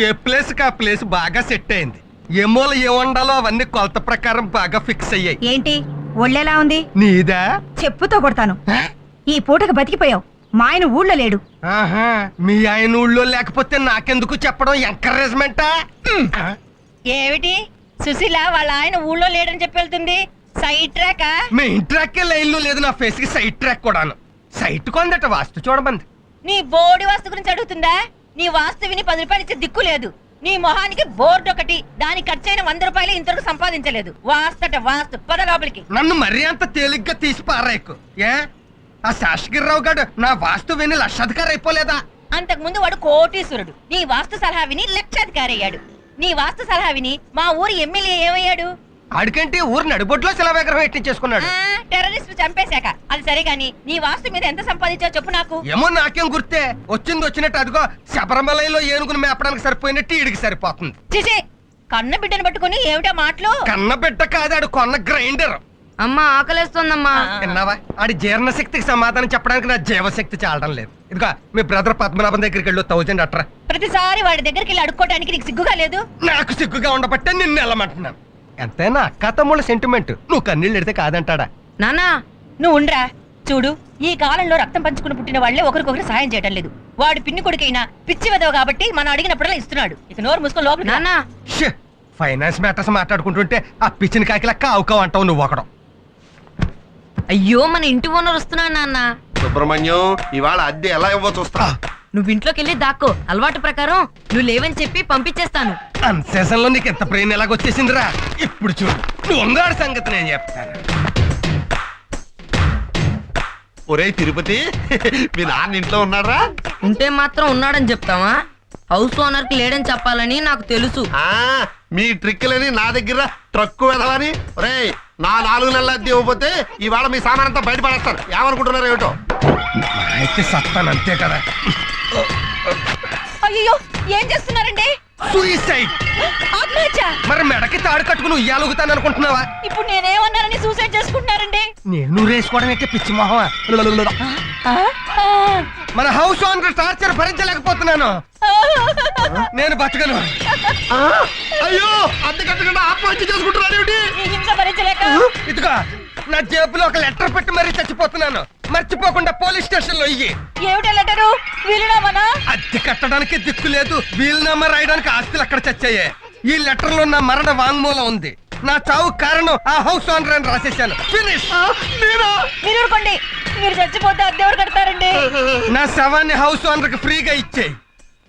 ఏ ప్లేస్కి ఆ ప్లేస్ బాగా సెట్ అయింది. ఏ మూల ఏ ఉండాలో అవన్నీ కొలత ప్రకారం బాగా ఫిక్స్ అయ్యాయి. ఏంటి? ఒళ్ళెలా ఉంది? నీదా? చెప్పుతో కొడతాను. ఈ పూటకు బతికిపోయావు. మా ఆయన ఊళ్ళో లేడు. ఆహా మీ ఆయన ఊళ్ళో లేకపోతే నాకెందుకు చెప్పడం? ఎంకరేజ్మెంటా ఏమిటి? సుశీల వాళ్ళ ఆయన ఊళ్ళో లేడని చెప్పి వెళ్తుంది. సైడ్ ట్రాక్ మీ ఇంట్రాక్కే లైన్లో లేదు నా ఫేస్కి సైడ్ ట్రాక్ కూడాను. సైట్ కొందట వాస్తు చూడమంది. నీ బోర్డు వాస్తు గురించి అడుగుతుందా? నీ వాస్తు విని పది రూపాయలు ఇచ్చే దిక్కు లేదు. నీ మొహానికి బోర్డు ఒకటి దానికి ఖర్చైన వంద రూపాయలు ఇంతవరకు సంపాదించలేదు. వాస్తట వాస్తు. పద లోపలికి. నన్ను మరీ అంత తేలిగ్గా తీసి పారాయకు. ఏ? ఆ శాసగిరిరావు గారు నా వాస్తు విని లక్షాధికారి అయిపోలేదా అంతకు ముందు వాడు కోటీశ్వరుడు. నీ వాస్తు సలహా విని లక్షాధికారి అయ్యాడు నీ వాస్తు సలహా విని మా ఊరి ఎమ్మెల్యే ఏమయ్యాడు? ఆడికంటే ఊరు నడిబొడ్లో శిలా విగ్రహం ఎట్టించేసుకున్నాడు టెర్రరిస్టు చంపేశాక. అది సరే గాని నీ వాస్తు మీద ఎంత సంపాదించావు చెప్పు నాకు. ఏమో నాకేం గుర్తే వచ్చింది వచ్చినట్టు అదిగో శబరిమలలో ఏనుగును మేపడానికి సరిపోయినట్టు ఈడికి సరిపోతుంది. చిచి కన్న బిడ్డను పట్టుకుని ఏమిటా మాటలు? కన్న బిడ్డ కాదు ఆడు కొన్న గ్రైండర్. అమ్మా ఆకలేస్తోందమ్మా. విన్నావా ఆడి జీర్ణశక్తికి సమాధానం చెప్పడానికి నా జీవశక్తి చాలడం లేదు. ఇదిగో మీ బ్రదర్ పద్మనాభం దగ్గరికి వెళ్ళు థౌజండ్ అట్రా. ప్రతిసారి వాడి దగ్గరికి వెళ్ళి అడుక్కోవడానికి నీకు సిగ్గుగా లేదు? నాకు సిగ్గుగా ఉండబట్టే నిన్ను వెళ్ళమంటున్నాను. ఎంతైనా అక్క తమ్ముళ్ళ సెంటిమెంట్ నువ్వు కన్నీళ్ళు ఎడితే కాదంటాడా? నానా నువ్వు ఉండ్రా. చూడు ఈ కాలంలో రక్తం పంచుకుని పుట్టిన వాళ్ళే ఒకరికొకరు సాయం చేయడం లేదు. వాడు పిన్ని కొడుకైనా పిచ్చి వెదవ కాబట్టి మనం అడిగినప్పుడల్లా ఇస్తున్నాడు. ఇక నోరు మూసుకొని లోపల నానా షే! ఫైనాన్స్ మ్యాటర్స్ మాట్లాడుకుంటుంటే ఆ పిచ్చిన కాకిలా కావుకావు అంటావు నువ్వు ఒకడం అయ్యో మన ఇంటి ఓనర్ వస్తున్నాడు నాన్న. సుబ్రహ్మణ్యం ఇవాళ అద్దె ఎలా ఇవ్వ చూస్తా. నువ్వు ఇంట్లోకి వెళ్ళి దాక్కో. అలవాటు ప్రకారం నువ్వు లేవని చెప్పి పంపించేస్తాను. అన్ సీజన్లో నీకు ఎంత ప్రేమ ఎలాగొచ్చేసిందిరా? ఇప్పుడు చూడు. నువ్వు ఉంగాడి సంగతి నేను చెప్తాను. ఒరేయ్ తిరుపతి మీ నాన్న ఇంట్లో ఉన్నారా ఉంటే మాత్రం ఉన్నాడని చెప్తావా? హౌస్ ఓనర్కి లేడని చెప్పాలని నాకు తెలుసు. ఆ మీ ట్రిక్కులని నా దగ్గర ట్రక్కు వెదవని ఒరేయ్ నా నాలుగు నెలల అద్దె ఇవ్వకపోతే ఇవాళ మీ సామాన్ అంతా బయటపడేస్తారు. ఏమనుకుంటున్నారు ఏమిటో? అయితే సత్తాను అంతే కదా. అయ్యో ఏం చేస్తున్నారండి? సూయిసైడ్ ఆత్మహత్య? మరి మెడకి తాడు కట్టుకుని ఉయ్యాలుగుతాను అనుకుంటున్నావా ఇప్పుడు నేనేమన్నానని సూసైడ్ చేసుకుంటున్నారండి? నేను రేసుకోవడం అయితే పిచ్చి మొహమా. మన హౌస్ ఓనర్ టార్చర్ భరించలేకపోతున్నాను. నేను బతకను. అయ్యో అద్దె కట్టకుండా ఆత్మహత్య ఈ హింస భరించలేక. ఇదిగో నా జేబులో ఒక లెటర్ పెట్టి మరీ చచ్చిపోతున్నాను. మర్చిపోకుండా పోలీస్ స్టేషన్లో ఇయ్యి. ఏమిటా లెటరు వీలునామనా అద్దె కట్టడానికి దిక్కు లేదు. వీలునామా రాయడానికి ఆస్తులు అక్కడ చచ్చాయి? ఈ లెటర్లో నా మరణ వాంగ్మూలం ఉంది. నా చావు కారణం ఆ హౌస్ ఓనర్ అని రాసేసాను ఫినిష్ మీరు? ఊరుకోండి. మీరు చచ్చిపోతే అద్దెవరు కడతారండి? నా శవాన్ని హౌస్ ఓనర్కి ఫ్రీగా ఇచ్చేయి.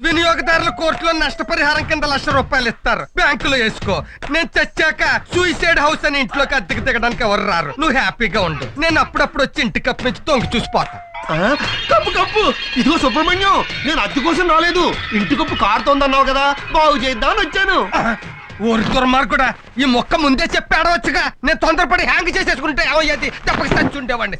వినియోగదారుల కోర్టులో నష్టపరిహారం కింద లక్ష రూపాయలు ఇస్తారు. బ్యాంకులో వేసుకో. నేను చచ్చాక సూసైడ్ హౌస్ అని ఇంట్లోకి అద్దెకి దిగడానికి ఎవరు రారు. నువ్వు హ్యాపీగా ఉండు. నేను అప్పుడప్పుడు వచ్చి ఇంటి కప్పు నుంచి తొంగి చూసిపోతా కప్పు కప్పు. ఇదిగో సుబ్రహ్మణ్యం నేను అద్దె కోసం రాలేదు. ఇంటి కప్పు కారుతోందన్నావు కదా. బాగు చేద్దామని వచ్చాను. ఊరి దుర్మార్గుడా ఈ మొక్క ముందే చెప్పి ఆడవచ్చుగా. నేను తొందరపడి హ్యాంగ్ చేసేసుకుంటే ఏమయ్యేది? తప్పక చచ్చి ఉండేవాడిని.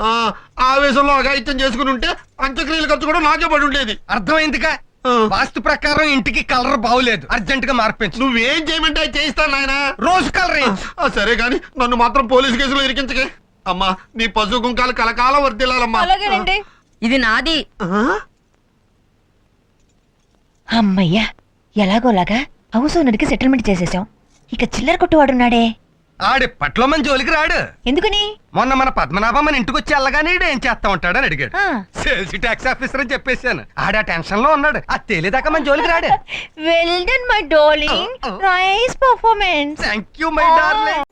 ఆ, ఆవేశంలో అఘాయిత్యం చేసుకుని ఉంటే అంత్యక్రియల ఖర్చు కూడా నాకే పడి ఉండేది. అర్థమైందిగా? ఆ. వాస్తు ప్రకారం ఇంటికి కలర్ బాగులేదు. అర్జెంట్గా మార్పించు. నువ్వేం చేయమంటే అది చేయిస్తాను నాయనా. రోజు కలర్ వేయించు. ఆ, సరే గాని నన్ను మాత్రం పోలీస్ కేసులో ఇరికించకే. అమ్మా నీ పశు కుంకాలు కలకాలం వర్దిల్లాలమ్మా. అలాగేనండి. ఇది నాది. ఆ? అమ్మయ్యా ఎలాగోలాగా? హౌస్ ఓనర్కి సెటిల్మెంట్ చేసేసాం. ఇక చిల్లర కొట్టువాడున్నాడే. ఆడి పట్లో మన జోలికి రాడు. ఎందుకని? మొన్న మన పద్మనాభం మన ఇంటికి వచ్చి వెళ్ళగానే ఏం చేస్తా ఉంటాడని అడిగాడు. ఆ. సేల్స్ ట్యాక్స్ ఆఫీసర్ అని చెప్పేశాను. ఆడ టెన్షన్లో ఉన్నాడు. ఆ తేలిదాకా మన జోలికి రాడు. Well done my darling. Nice performance thank you my darling